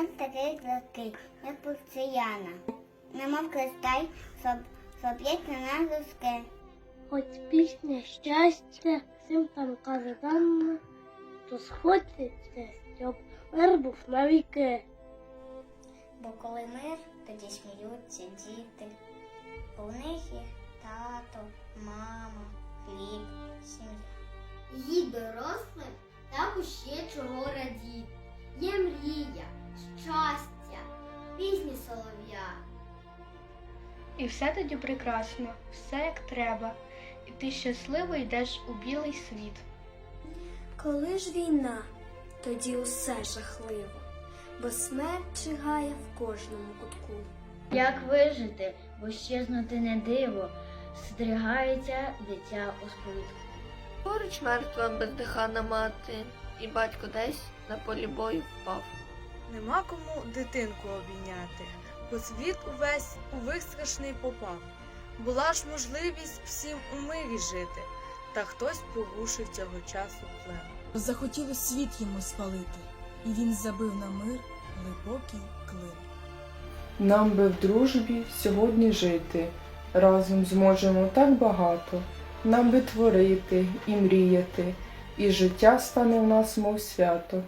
Мир такий легкий, як порцеляна. Немов кристаль, соб- соб'ють на нас луски. Хоч пісня щастя, всім там каже Данна, то сходиться, щоб мир був навіки. Бо коли мир, тоді сміються діти. Бо в них є тато, мама, хліб, сім'я. Їй дорослим також є чого радіти. Солов'я. І все тоді прекрасно, все як треба, і ти щасливо йдеш у білий світ. Коли ж війна, тоді усе жахливо, бо смерть чигає в кожному кутку. Як вижити, бо щезнути не диво, стригається дитя у сповідку. Поруч мертва бездихана мати, і батько десь на полі бою впав. Нема кому дитинку обійняти, бо світ увесь у вистрашний попав. Була ж можливість всім у мирі жити, та хтось порушив цього часу плен. Захотіли світ йому спалити, і він забив на мир глибокий клин. Нам би в дружбі сьогодні жити, разом зможемо так багато, нам би творити і мріяти, і життя стане в нас, мов свято.